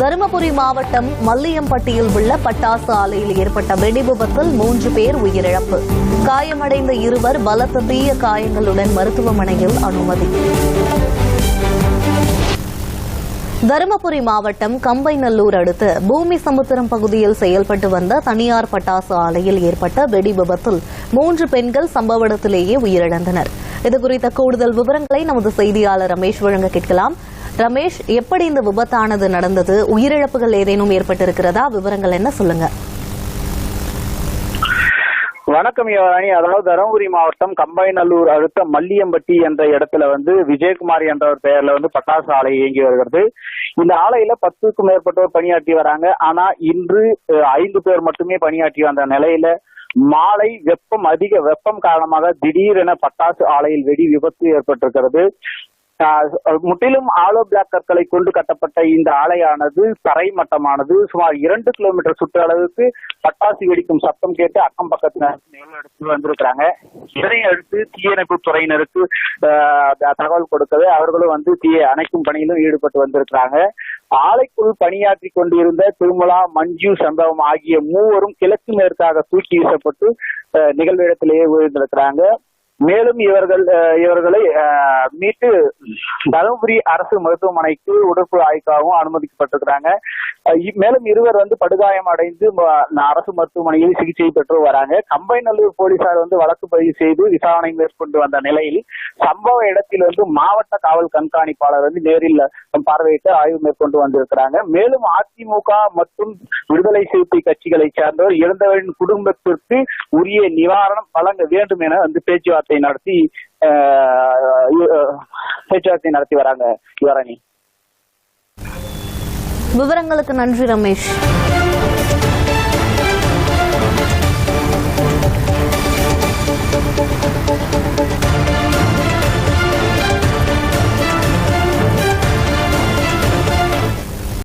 தருமபுரி மாவட்டம் மல்லியம்பட்டியில் உள்ள பட்டாசு ஆலையில் ஏற்பட்ட வெடி விபத்தில் மூன்று பேர் உயிரிழப்பு. காயமடைந்த இருவர் பலத்த தீய காயங்களுடன் மருத்துவமனையில் அனுமதி. தருமபுரி மாவட்டம் கம்பைநல்லூர் அடுத்து பூமி சமுத்திரம் பகுதியில் செயல்பட்டு வந்த தனியார் பட்டாசு ஆலையில் ஏற்பட்ட வெடி விபத்தில் மூன்று பெண்கள் சம்பவ இடத்திலேயே உயிரிழந்தனர். இதுகுறித்த கூடுதல் விவரங்களை நமது செய்தியாளர் ரமேஷ் வழங்க கேட்கலாம். ரமேஷ் எப்படி இந்த விபத்தானது நடந்தது? உயிரிழப்புகள் ஏதேனும் ஏற்பட்டிருக்கிறதா? விவரங்கள் என்ன சொல்லுங்க. வணக்கம் யுவராணி. அதாவது தருமபுரி மாவட்டம் கம்பைநல்லூர் அடுத்த மல்லியம்பட்டி என்ற இடத்துல வந்து விஜயகுமார் என்ற ஒரு பெயர்ல வந்து பட்டாசு ஆலை இயங்கி வருகிறது. இந்த ஆலையில பத்துக்கும் மேற்பட்டோர் பணியாற்றி வராங்க. ஆனா இன்று ஐந்து பேர் மட்டுமே பணியாற்றி வந்த நிலையில மாலை வெப்பம் அதிக வெப்பம் காரணமாக திடீரென பட்டாசு ஆலையில் வெடி விபத்து ஏற்பட்டிருக்கிறது. முற்றிலும் ஆலோ பிளாக் கற்களை கொண்டு கட்டப்பட்ட இந்த ஆலையானது தரை மட்டமானது. சுமார் இரண்டு கிலோமீட்டர் சுற்று அளவுக்கு பட்டாசு வெடிக்கும் சத்தம் கேட்டு அக்கம் பக்கத்தினர் எடுத்து வந்திருக்கிறாங்க. இதனை அடுத்து தீயணைப்பு துறையினருக்கு த- தகவல் கொடுக்கவே அவர்களும் வந்து தீயை அணைக்கும் பணியிலும் ஈடுபட்டு வந்திருக்கிறாங்க. ஆலைக்குள் பணியாற்றி கொண்டிருந்த திருமலா மஞ்சு சம்பவம் ஆகிய மூவரும் கிழக்கு மேற்காக தூக்கி வீசப்பட்டு நிகழ்வு நிகழ்விடத்திலேயே விழுந்திருக்கிறாங்க. மேலும் இவர்கள் இவர்களை மீட்டு தருமபுரி அரசு மருத்துவமனைக்கு உடற்பு ஆய்வுக்காகவும் அனுமதிக்கப்பட்டிருக்கிறாங்க. இ- மேலும் இருவர் வந்து படுகாயம் அடைந்து அரசு மருத்துவமனையில் சிகிச்சை பெற்று வராங்க. கம்பைநல்லூர் போலீசார் வந்து வழக்கு பதிவு செய்து விசாரணை மேற்கொண்டு வந்த நிலையில் சம்பவ இடத்தில் வந்து மாவட்ட காவல் கண்காணிப்பாளர் வந்து நேரில் பார்வையிட்டு ஆய்வு மேற்கொண்டு வந்திருக்கிறாங்க. மேலும் அதிமுக மற்றும் விடுதலை சிறுத்தை கட்சிகளை சார்ந்தவர் இறந்தவரின் குடும்பத்திற்கு உரிய நிவாரணம் வழங்க வேண்டும் என வந்து பேச்சுவார்த்தை நடத்தி பேச்சுவார்த்தை நடத்தி வராங்க யுவராணி. விவரங்களுக்கு நன்றி ரமேஷ்.